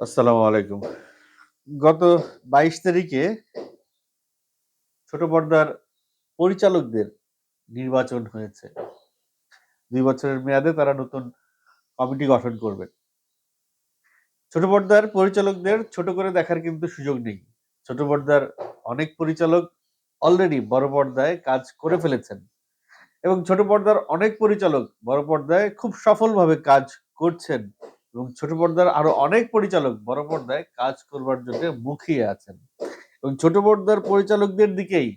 আসসালামু আলাইকুম। গত বাইশ তারিখে ছোট পর্দার পরিচালকদের নির্বাচন হয়েছে। দুই বছরের মেয়াদে তারা নতুন কমিটি গঠন করবে। ছোট পর্দার পরিচালকদের ছোট করে দেখার কিন্তু সুযোগ নেই। ছোট পর্দার অনেক পরিচালক অলরেডি বড় পর্দায় কাজ করে ফেলেছেন এবং ছোট পর্দার অনেক পরিচালক বড় পর্দায় খুব সফলভাবে কাজ করছেন। এবং ছোট পর্দার আরও অনেক পরিচালক বড় পর্দায় কাজ করবার জন্য মুখিয়ে আছেন। এবং ছোট পর্দার পরিচালকদের দিকেই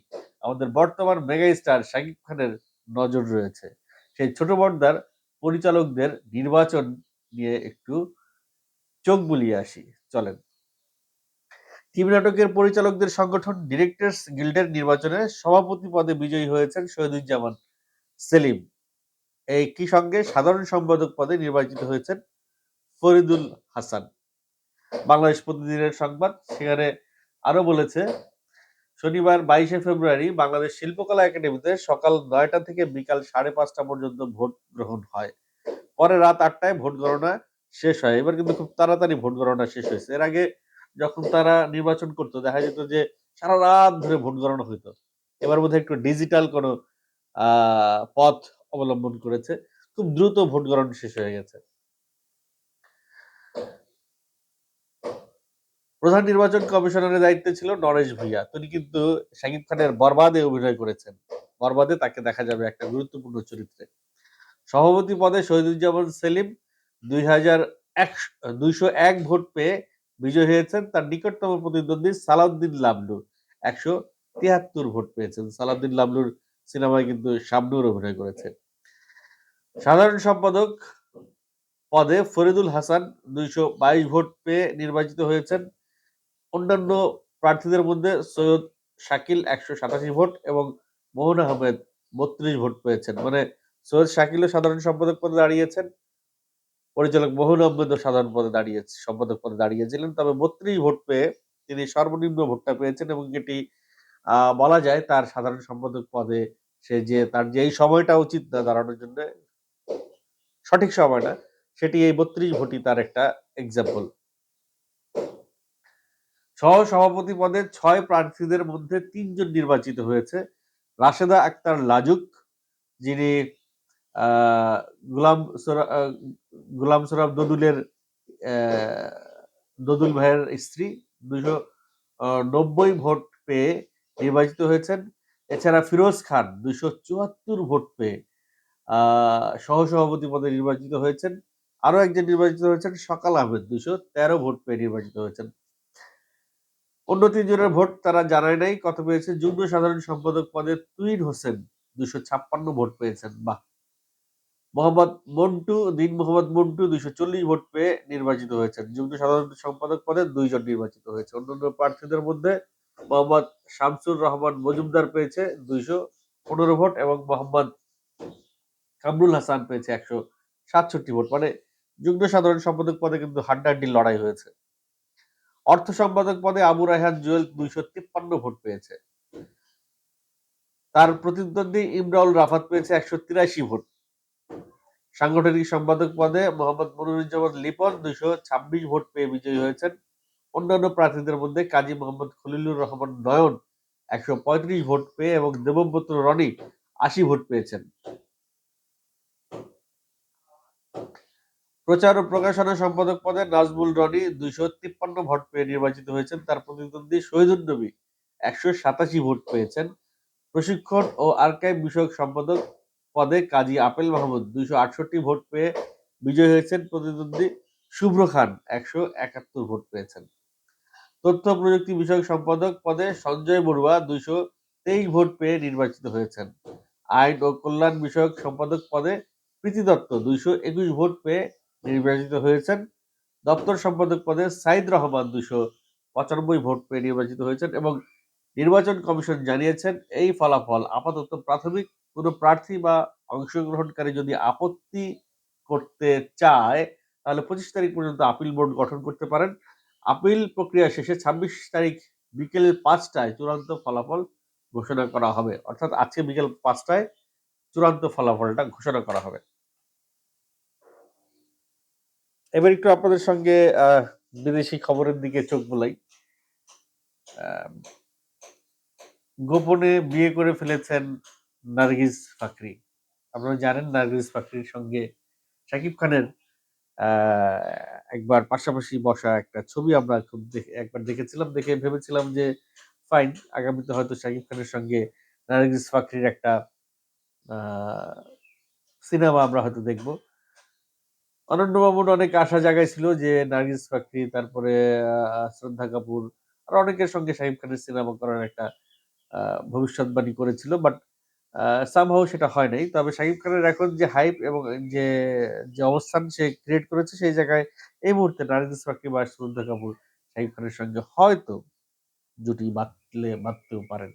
আমাদের বর্তমান মেগা স্টার শাকিব খানের নজর রয়েছে। সেই ছোট পর্দার পরিচালকদের নির্বাচন নিয়ে একটু চোখ বুলিয়ে আসি। চলেন। টিভি নাটকের পরিচালকদের সংগঠন ডিরেক্টরস গিল্ডের নির্বাচনে সভাপতি পদে বিজয়ী হয়েছেন শহীদুজ্জামান সেলিম। এই একই সঙ্গে সাধারণ সম্পাদক পদে নির্বাচিত হয়েছেন ফরিদুল হাসান। বাংলাদেশ প্রতিদিনের সংবাদ, সেখানে আরও বলেছে, শনিবার বাইশে ফেব্রুয়ারি বাংলাদেশ শিল্পকলা একাডেমিতে সকাল নয়টা থেকে বিকাল সাড়ে পাঁচটা পর্যন্ত ভোট গ্রহণ হয়। পরে রাত আটটায় ভোট গণনা শেষ হয়। এবার কিন্তু খুব তাড়াতাড়ি ভোট গণনা শেষ হয়েছে। এর আগে যখন তারা নির্বাচন করতো, দেখা যেত যে সারা রাত ধরে ভোট গণনা হইতো। এবার বোধহয় একটু ডিজিটাল কোনো পথ অবলম্বন করেছে। খুব দ্রুত ভোট গণনা শেষ হয়ে গেছে। প্রধান নির্বাচন কমিশনারের দায়িত্বে ছিল নরেশ ভুইয়া। তিনি কিন্তু শাকিব খানের বরবাদে অভিনয় করেছেন। বরবাদে তাকে দেখা যাবে একটা গুরুত্বপূর্ণ চরিত্রে। সভাপতি পদে শহীদুজ্জামান সেলিম দুই হাজার দুইশো এক ভোট পেয়ে বিজয় হয়েছেন তার নিকটতম প্রতিদ্বন্দ্বী সালাউদ্দিন লাবলু। একশো তিয়াত্তর ভোট পেয়েছেন। সালাউদ্দিন লাবলুর সিনেমায় কিন্তু শাবনুর অভিনয় করেছে সাধারণ সম্পাদক পদে ফরিদুল হাসান দুইশো বাইশ ভোট পেয়ে নির্বাচিত হয়েছেন। অন্যান্য প্রার্থীদের মধ্যে সৈয়দ শাকিল একশো সাতাশি ভোট এবং মোহন আহমেদ বত্রিশ ভোট পেয়েছেন। মানে সৈয়দ শাকিলও সাধারণ সম্পাদক পদে দাঁড়িয়েছেন, পরিচালক মোহন আহমেদও সাধারণ পদে দাঁড়িয়েছে সম্পাদক পদে দাঁড়িয়েছিলেন। তবে বত্রিশ ভোট পেয়ে তিনি সর্বনিম্ন ভোটটা পেয়েছেন এবং এটি বলা যায় তার সাধারণ সম্পাদক পদে সে যে, তার যে এই সময়টা উচিত না দাঁড়ানোর জন্য, সঠিক সময় না, সেটি এই বত্রিশ ভোটই তার একটা এক্সাম্পল সহ সভাপতি পদে ছয় প্রার্থীদের মধ্যে তিনজন নির্বাচিত হয়েছে। রাশেদা আক্তার লাজুক, যিনি গুলাম গুলাম সরাব দদুলের দদুল ভাইয়ের স্ত্রী। দুশো নব্বই ভোট পেয়ে নির্বাচিত হয়েছেন। এছাড়া ফিরোজ খান দুশো চুয়াত্তর ভোট পেয়ে সহসভাপতি পদে নির্বাচিত হয়েছেন। আরও একজন নির্বাচিত হয়েছেন, সকাল আহমেদ দুশো তেরো ভোট পেয়ে নির্বাচিত হয়েছেন। অন্য তিনজনের ভোট তারা জানায় নাই কত পেয়েছে যুগ্ম সাধারণ সম্পাদক পদে তুইন হোসেন দুশো ছাপ্পান্ন ভোট পেয়েছেন। বাহ। মোহাম্মদ মন্টু, দিন মোহাম্মদ মন্টু দুইশো চল্লিশ ভোট পেয়ে নির্বাচিত হয়েছেন। যুগ্ম সাধারণ সম্পাদক পদে দুইজন নির্বাচিত হয়েছে। অন্যান্য প্রার্থীদের মধ্যে মোহাম্মদ শামসুর রহমান মজুমদার পেয়েছে দুইশো পনেরো ভোট এবং মোহাম্মদ কামরুল হাসান পেয়েছে একশো সাতষট্টি ভোট। মানে যুগ্ম সাধারণ সম্পাদক পদে কিন্তু হাড্ডাহাড্ডি লড়াই হয়েছে। অর্থ সম্পাদক পদে আবু রায়হান জুয়েল দুইশো তিপ্পান্ন ভোট পেয়েছে। তার প্রতিদ্বন্দ্বী ইমরাউল রাফাত পেয়েছে একশো তিরাশি ভোট। সাংগঠনিক সম্পাদক পদে মোহাম্মদ মনিরুজ্জামান লিপন দুইশো ছাব্বিশ ভোট পেয়ে বিজয়ী হয়েছেন। অন্যান্য প্রার্থীদের মধ্যে কাজী মোহাম্মদ খলিলুর রহমান নয়ন একশো পঁয়ত্রিশ ভোট পেয়ে এবং দেবব্রত রনি আশি ভোট পেয়েছেন। প্রচার ও প্রকাশনা সম্পাদক পদে নাজমুল রনি দুইশো তিপ্পান্ন ভোট পেয়ে নির্বাচিত হয়েছেন। তার প্রতিদ্বন্দ্বী শহীদুল নবী একশো সাতাশি ভোট পেয়েছেন। প্রশিক্ষণ ও আর্কাইভ বিষয়ক সম্পাদক পদে কাজী আপেল মাহমুদ দুইশো আটষট্টি ভোট পেয়ে বিজয় হয়েছেন। প্রতিদ্বন্দ্বী শুভ্র খান একশো একাত্তর ভোট পেয়েছেন। তথ্য প্রযুক্তি বিষয়ক সম্পাদক পদে সঞ্জয় বড়ুয়া দুইশো তেইশ ভোট পেয়ে নির্বাচিত হয়েছেন। আইন ও কল্যাণ বিষয়ক সম্পাদক পদে প্রীতি দত্ত দুইশো একুশ ভোট পেয়ে নির্বাচিত হয়েছেন। দপ্তর সম্পাদক পদে সাইদ রহমান দুশো পঁচানব্বই ভোট পেয়ে নির্বাচিত হয়েছেন এবং নির্বাচন কমিশন জানিয়েছেন, এই ফলাফল আপাতত প্রাথমিক কোনো প্রার্থী বা অংশগ্রহণকারী যদি আপত্তি করতে চায়, তাহলে পঁচিশ তারিখ পর্যন্ত আপিল বোর্ড গঠন করতে পারেন। আপিল প্রক্রিয়া শেষে ছাব্বিশ তারিখ বিকেল পাঁচটায় চূড়ান্ত ফলাফল ঘোষণা করা হবে। অর্থাৎ আজকে বিকেল পাঁচটায় চূড়ান্ত ফলাফলটা ঘোষণা করা হবে। এবার একটু আপনাদের সঙ্গে বিদেশি খবরের দিকে চোখ বোলাই। গোপনে বিয়ে করে ফেলেছেন নার্গিস ফাকরি। আপনারা জানেন নার্গিস ফাকরির সঙ্গে শাকিব খানের একবার পাশাপাশি বসা একটা ছবি আমরা খুব একবার দেখেছিলাম, দেখে ভেবেছিলাম যে ফাইন, আগামীতে হয়তো শাকিব খানের সঙ্গে নার্গিস ফাকরির একটা সিনেমা আমরা হয়তো দেখব। অনন্যবাবুর অনেক আশা জায়গায় ছিল যে নার্গিস ফাকরি, তারপরে শ্রদ্ধা কাপুর আর অনেকের সঙ্গে শাহিব খানের সিনেমা করার একটা ভবিষ্যৎবাণী করেছিল। বাট সামহাও সেটা হয় নাই। তবে শাহিব খানের এখন যে হাইপ এবং যে যে অবস্থান সে ক্রিয়েট করেছে সেই জায়গায় এই মুহূর্তে নার্গিস ফাকরি বা শ্রদ্ধা কাপুর শাহিব খানের সঙ্গে হয়তো জুটি বাঁধলে, বাঁধতেও পারেন।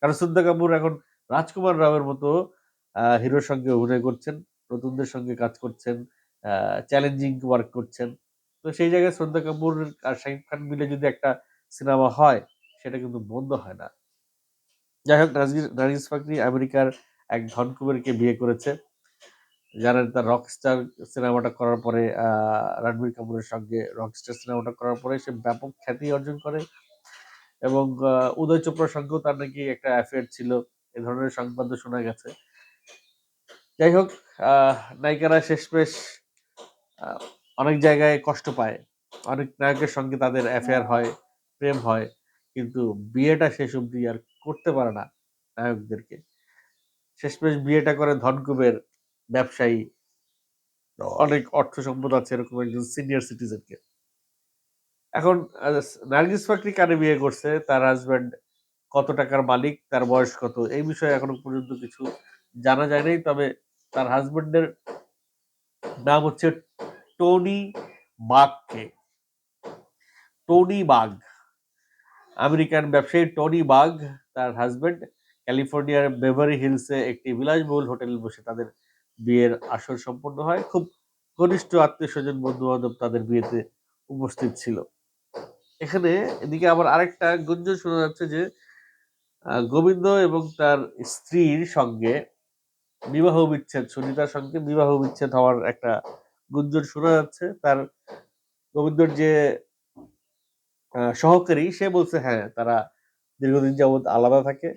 কারণ শ্রদ্ধা কাপুর এখন রাজকুমার রাওয়ের মতো হিরোর সঙ্গে অভিনয় করছেন, নতুনদের সঙ্গে কাজ করছেন চ্যালেঞ্জিং ওয়ার্ক করছেন। তো সেই জায়গায় শ্রদ্ধা কাপুর আর শাহিদ খান মিলে যদি একটা সিনেমা হয়, সেটা কিন্তু বন্ধ হয় না। যাই হোক নার্গিস ফাকরি আমেরিকার এক ধনকুবেরকে বিয়ে করেছে। জানেন তার রকস্টার সিনেমাটা করার পরে রণবীর কাপুরের সঙ্গে রকস্টার সিনেমাটা করার পরে সে ব্যাপক খ্যাতি অর্জন করে এবং উদয় চোপড়ার সঙ্গেও তার নাকি একটা অ্যাফেয়ার ছিল। এ ধরনের সংবাদও শোনা গেছে। যাই হোক নায়িকারা শেষমেশ অনেক জায়গায় কষ্ট পায়। অনেক নায়কের সঙ্গে তাদের অ্যাফেয়ার হয়। প্রেম হয় কিন্তু বিয়েটা শেষ অবধি আর করতে পারে না নায়কদেরকে। শেষমেশ বিয়েটা করে ধনকুবের ব্যবসায়ী। অনেক অর্থ সম্পদ আছে এরকম একজন সিনিয়র সিটিজেনকে এখন নার্গিস ফাকরি কানে বিয়ে করছে? তার হাজব্যান্ড কত টাকার মালিক? তার বয়স কত? এই বিষয়ে এখনও পর্যন্ত কিছু জানা যায় নাই তবে তার হাজব্যান্ডের নাম হচ্ছে টনি বাগকে। টনি বাগ। আমেরিকান ব্যবসায়ী টনি বাগ, তার হাজবেন্ড ক্যালিফোর্নিয়ার বেভারি হিলসে একটি বিলাসবহুল হোটেলে বসে তাদের বিয়ের আসর সম্পন্ন হয়। খুব ঘনিষ্ঠ আত্মীয় স্বজন বন্ধু বান্ধব তাদের বিয়েতে উপস্থিত ছিল। এখানে এদিকে আবার আরেকটা গুঞ্জন শোনা যাচ্ছে যে গোবিন্দ এবং তার স্ত্রীর সঙ্গে বিবাহ বিচ্ছেদ, সুনিতার সঙ্গে বিবাহ বিচ্ছেদ হওয়ার একটা গুঞ্জন শোনা যাচ্ছে। তার গোবিন্দর যে সহকারী সে বলছে হ্যাঁ তারা দীর্ঘদিন যাবৎ আলাদা থাকে।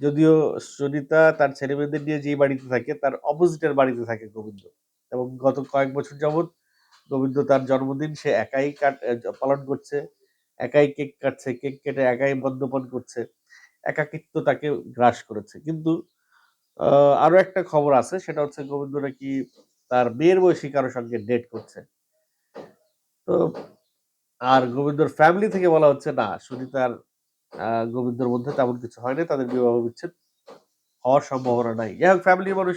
যদিও সুনিতা তার ছেলে মেয়েদের নিয়ে যে বাড়িতে থাকে তার অপোজিটের বাড়িতে থাকে গোবিন্দ এবং গত কয়েক বছর যাবৎ গোবিন্দ তার জন্মদিন সে একাই কাট পালন করছে। একাই কেক কাটছে কেক কেটে একাই মদ্যপান করছে। একাকিত্ব তাকে গ্রাস করেছে। কিন্তু আহ, আরও একটা খবর আছে সেটা হচ্ছে গোবিন্দ নাকি তার মেয়ের বয়সী কারোর সঙ্গে ডেট করছে। তো আর গোবিন্দর ফ্যামিলি থেকে বলা হচ্ছে, না সুনিতার গোবিন্দর মধ্যে তেমন কিছু হয়নি তাদের বিবাহ বিচ্ছেদ হওয়ার সম্ভাবনা নাই। যাই হোক ফ্যামিলির মানুষ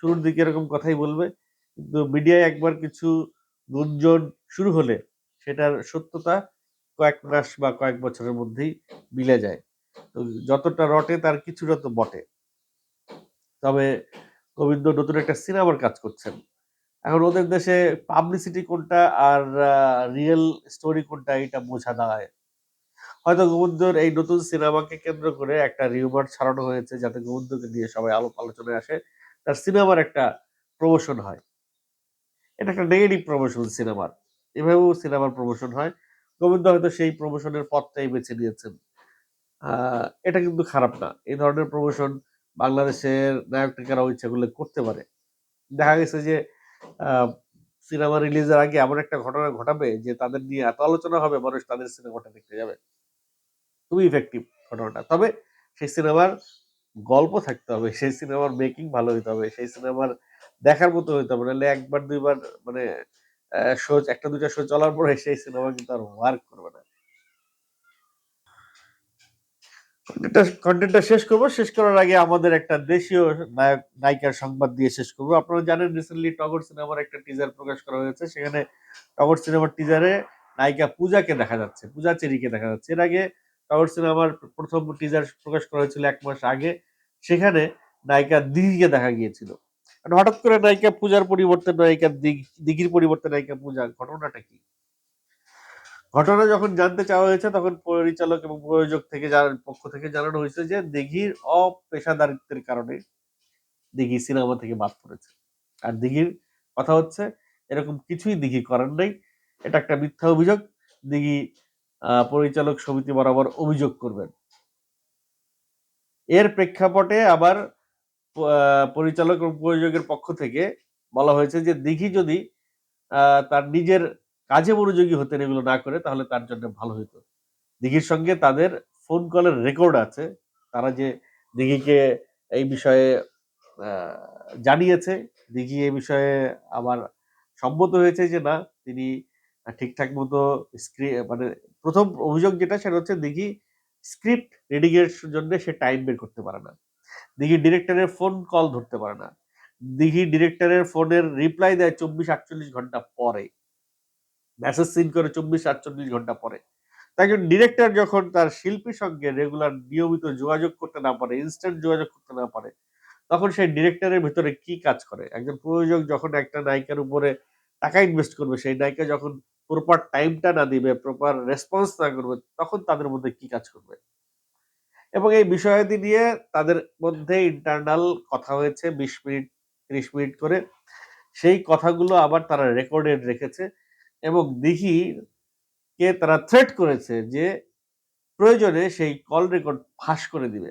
শুরুর দিকে এরকম কথাই বলবে, কিন্তু মিডিয়ায় একবার কিছু গুঞ্জন শুরু হলে সেটার সত্যতা কয়েক মাস বা কয়েক বছরের মধ্যেই মিলে যায়। তো যতটা রটে তার কিছুটা তো বটে। তবে গোবিন্দ নতুন একটা সিনেমার কাজ করছেন। এখন ওদের দেশে পাবলিসিটি কোনটা আর রিয়েল স্টোরি কোনটা এটা বোঝা দাঁড়ায় হয়তো গোবিন্দর এই নতুন সিনেমাকে কেন্দ্র করে একটা রিউমার ছাড়ানো হয়েছে যাতে গোবিন্দকে নিয়ে সবাই আলো আলোচনায় আসে। তার সিনেমার একটা প্রমোশন হয়। এটা একটা নেগেটিভ প্রমোশন সিনেমার। এভাবেও সিনেমার প্রমোশন হয়। গোবিন্দ হয়তো সেই প্রমোশনের পথটাই বেছে নিয়েছেন। এটা কিন্তু খারাপ না। এই ধরনের প্রমোশন বাংলাদেশের নায়ক নায়িকারাও ইচ্ছা করলে করতে পারে। দেখা গেছে যে সিনেমা রিলিজের আগে এমন একটা ঘটনা ঘটাবে যে, তাদের নিয়ে এত আলোচনা হবে, মানুষ তাদের সিনেমাটা দেখতে যাবে। খুবই ইফেক্টিভ ঘটনাটা। তবে সেই সিনেমার গল্প থাকতে হবে, সেই সিনেমার মেকিং ভালো হইতে হবে, সেই সিনেমার দেখার মতো হইতে হবে। নাহলে একবার, দুইবার মানে শো, একটা, দুইটা শো চলার পরে সেই সিনেমা কিন্তু আর ওয়ার্ক করবে না। কন্টেন্টটা শেষ করব। শেষ করার আগে আমাদের একটা দেশীয় নায়ক, নায়িকার সংবাদ দিয়ে শেষ করব। আপনারা জানেন রিসেন্টলি টগর সিনেমার একটা টিজার প্রকাশ করা হয়েছে। সেখানে টগর সিনেমার টিজারে নায়িকা পূজাকে দেখা যাচ্ছে, পূজা চেরিকে দেখা যাচ্ছে। এর আগে টগর সিনেমার প্রথম টিজার প্রকাশ করা হয়েছিল এক মাস আগে। সেখানে নায়িকা দিঘিকে দেখা গিয়েছিল। হঠাৎ করে নায়িকা পূজার পরিবর্তে নায়িকা দিঘ- দিঘির পরিবর্তে নায়িকা পূজা, ঘটনাটা কি? ঘটনা যখন জানতে চাওয়া হয়েছে, তখন পরিচালক এবং প্রযোজক থেকে জানার পক্ষ থেকে জানানো হয়েছে যে দিঘির অপেশাদারিত্বের কারণে দিঘি সিনেমা থেকে বাদ পড়েছে। আর দিঘির কথা হচ্ছে, এরকম কিছুই দিঘি করার নাই। এটা একটা মিথ্যা অভিযোগ। দিঘি পরিচালক সমিতি বরাবর অভিযোগ করবেন। এর প্রেক্ষাপটে আবার পরিচালক এবং প্রযোজকের পক্ষ থেকে বলা হয়েছে যে দিঘি যদি তার নিজের কাজে মনোযোগী হতেন এগুলো না করে, তাহলে তার জন্য ভালো হতো দিঘির সঙ্গে তাদের ফোন কলের রেকর্ড আছে। তারা যে দিঘিকে এই বিষয়ে জানিয়েছে, দিঘি এই বিষয়ে আবার সম্মত হয়েছে যে না, তিনি ঠিকঠাক মতো মানে প্রথম অভিযোগ যেটা, সেটা হচ্ছে দিঘি স্ক্রিপ্ট রিডিং এর জন্য সে টাইম বের করতে পারে না। দিঘি ডিরেক্টরের ফোন কল ধরতে পারে না। দিঘি ডিরেক্টরের ফোনের রিপ্লাই দেয় চব্বিশ আটচল্লিশ ঘণ্টা পরে। মেসেজ সিন করে চব্বিশ আটচল্লিশ ঘণ্টা পরে। তাই একজন ডিরেক্টর যখন তার শিল্পীর সঙ্গে রেগুলার নিয়মিত যোগাযোগ করতে না পারে ইনস্ট্যান্ট যোগাযোগ করতে না পারে, তখন সেই ডিরেক্টরের ভিতরে কি কাজ করে? একজন প্রযোজক যখন একটা নায়িকার উপরে টাকা ইনভেস্ট করবে, সেই নায়িকা যখন প্রপার টাইমটা না দিবে প্রপার রেসপন্স না করবে, তখন তাদের মধ্যে কি কাজ করবে? এবং এই বিষয়াদি নিয়ে তাদের মধ্যে ইন্টারনাল কথা হয়েছে বিশ মিনিট, ত্রিশ মিনিট করে। সেই কথাগুলো আবার তারা রেকর্ডেড রেখেছে। এবং দিঘি কে তারা থ্রেট করেছে যে প্রয়োজনে সেই কল রেকর্ড ফাঁস করে দিবে।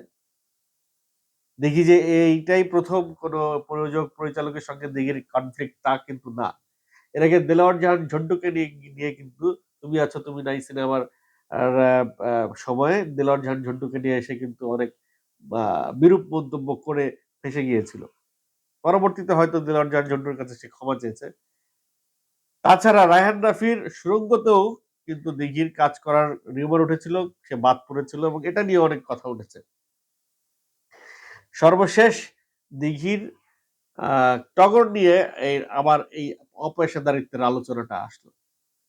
দেখি যে এইটাই প্রথম কোনো প্রযোজক পরিচালকের সঙ্গে দিঘির কনফ্লিক্ট তা কিন্তু না। এর আগে দেলাওয়ার জাহান ঝন্টুকে নিয়ে কিন্তু তুমি আছো, তুমি নাই সিনেমার সময়ে দেলাওয়ার জাহান ঝন্ডুকে নিয়ে এসে কিন্তু অনেক বিরূপ মন্তব্য করে ফেসে গিয়েছিল। পরবর্তীতে হয়তো দেলাওয়ার জাহান ঝন্টুর কাছে সে ক্ষমা চেয়েছে। তাছাড়া রায়হান রাফির সুরঙ্গতেও কিন্তু দিঘির কাজ করার রিউমার উঠেছিল, সে বাদ পড়েছিল এবং এটা নিয়ে অনেক কথা উঠেছে। সর্বশেষ দিঘির টগর নিয়ে এই আবার এই অপেশাদারিত্বের আলোচনাটা আসলো।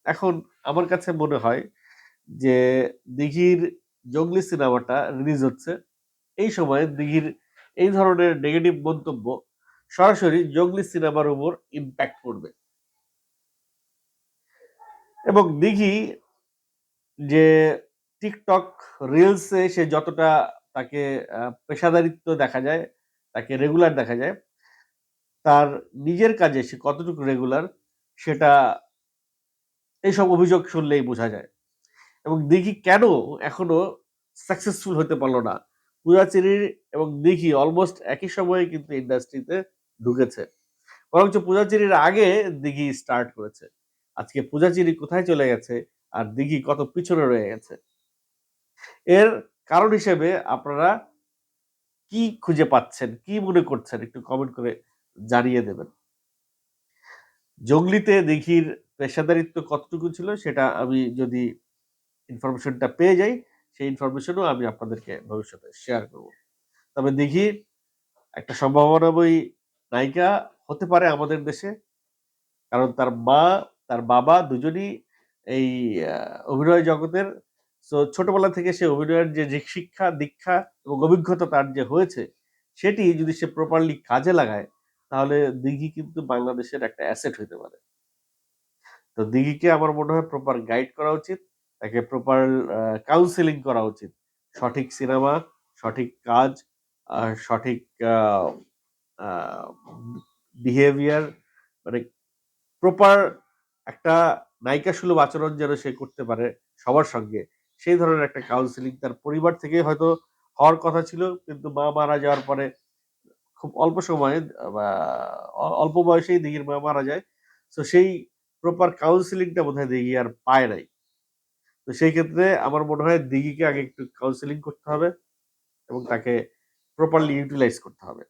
এখন আমার কাছে মনে হয় যে দিঘির জঙ্গলি সিনেমাটা রিলিজ হচ্ছে। এই সময় দিঘির এই ধরনের নেগেটিভ মন্তব্য সরাসরি জঙ্গলি সিনেমার উপর ইম্প্যাক্ট করবে। এবং দিঘি যে টিকটক রিলসে সে যতটা তাকে পেশাদারিত্ব দেখা যায়, তাকে রেগুলার দেখা যায়, তার নিজের কাজে সে কতটুকু রেগুলার সেটা এইসব অভিযোগ শুনলেই বোঝা যায়। এবং দিঘি কেন এখনও সাকসেসফুল হতে পারল না। পূজাচেরির এবং দিঘি অলমোস্ট একই সময়ে কিন্তু ইন্ডাস্ট্রিতে ঢুকেছে। বরঞ্চ পূজাচেরির আগে দিঘি স্টার্ট করেছে। আজকে পূজাচেরি কোথায় চলে গেছে আর দিঘি কত পিছনে রয়ে গেছে? এর কারণ হিসেবে আপনারা কি খুঁজে পাচ্ছেন, কি মনে করছেন একটু কমেন্ট করে জানিয়ে দেবেন। জঙ্গলিতে দিঘির পেশাদারিত্ব কতটুকু ছিল সেটা আমি যদি ইনফরমেশনটা পেয়ে যাই, সেই ইনফরমেশনও আমি আপনাদেরকে ভবিষ্যতে শেয়ার করব। তবে দিঘি একটা সম্ভাবনাময়ী নায়িকা হতে পারে আমাদের দেশে, কারণ তার মা তার বাবা দুজনই এই অভিনয় জগতের। তো ছোটবেলা থেকে সে অভিনয়ের যে শিক্ষা, দীক্ষা এবং অভিজ্ঞতা তার যে হয়েছে, সেটি যদি সে প্রপারলি কাজে লাগায়, তাহলে দিঘি কিন্তু বাংলাদেশের একটা অ্যাসেট হতে পারে। তো দিঘিকে আমার মনে হয় প্রপার গাইড করা উচিত, তাকে প্রপার কাউন্সেলিং করা উচিত। সঠিক সিনেমা সঠিক কাজ সঠিক বিহেভিয়ার মানে প্রপার একটা নায়িকা সুলভ আচরণ যেন সে করতে পারে সবার সঙ্গে, সেই ধরনের একটা কাউন্সিলিং তার পরিবার থেকে হয়তো হওয়ার কথা ছিল, কিন্তু মা মারা যাওয়ার পরে খুব অল্প সময়ে অল্প বয়সেই দিঘির মা মারা যায়। তো সেই প্রপার কাউন্সিলিংটা বোধহয় দিঘি আর পায় নাই। তো সেই ক্ষেত্রে আমার মনে হয় দিঘিকে আগে একটু কাউন্সিলিং করতে হবে এবং তাকে প্রপারলি ইউটিলাইজ করতে হবে।